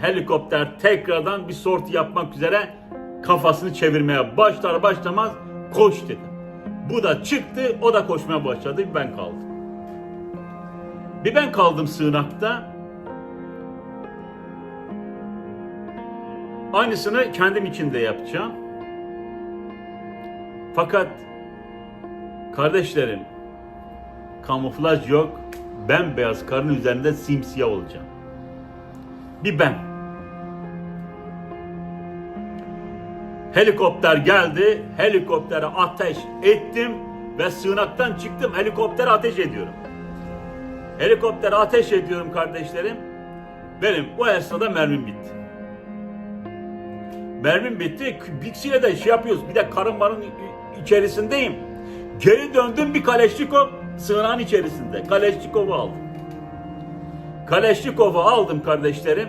helikopter tekrardan bir sorti yapmak üzere kafasını çevirmeye başlar başlamaz koş dedim. Bu da çıktı, o da koşmaya başladı, bir ben kaldım. Bir ben kaldım sığınakta. Aynısını kendim için de yapacağım. Fakat kardeşlerim kamuflaj yok. Ben beyaz karın üzerinde simsiyah olacağım. Bir ben. Helikopter geldi. Helikoptere ateş ettim ve sığınaktan çıktım. Helikoptere ateş ediyorum. Helikoptere ateş ediyorum kardeşlerim. Benim o esnada mermim bitti. Mermim bitti. Bixi'yle de şey yapıyoruz. Bir de karın marın içerisindeyim. Geri döndüm bir Kaleşnikov sığınağın içerisinde. Kaleşnikov'u aldım. Kaleşnikov'u aldım kardeşlerim.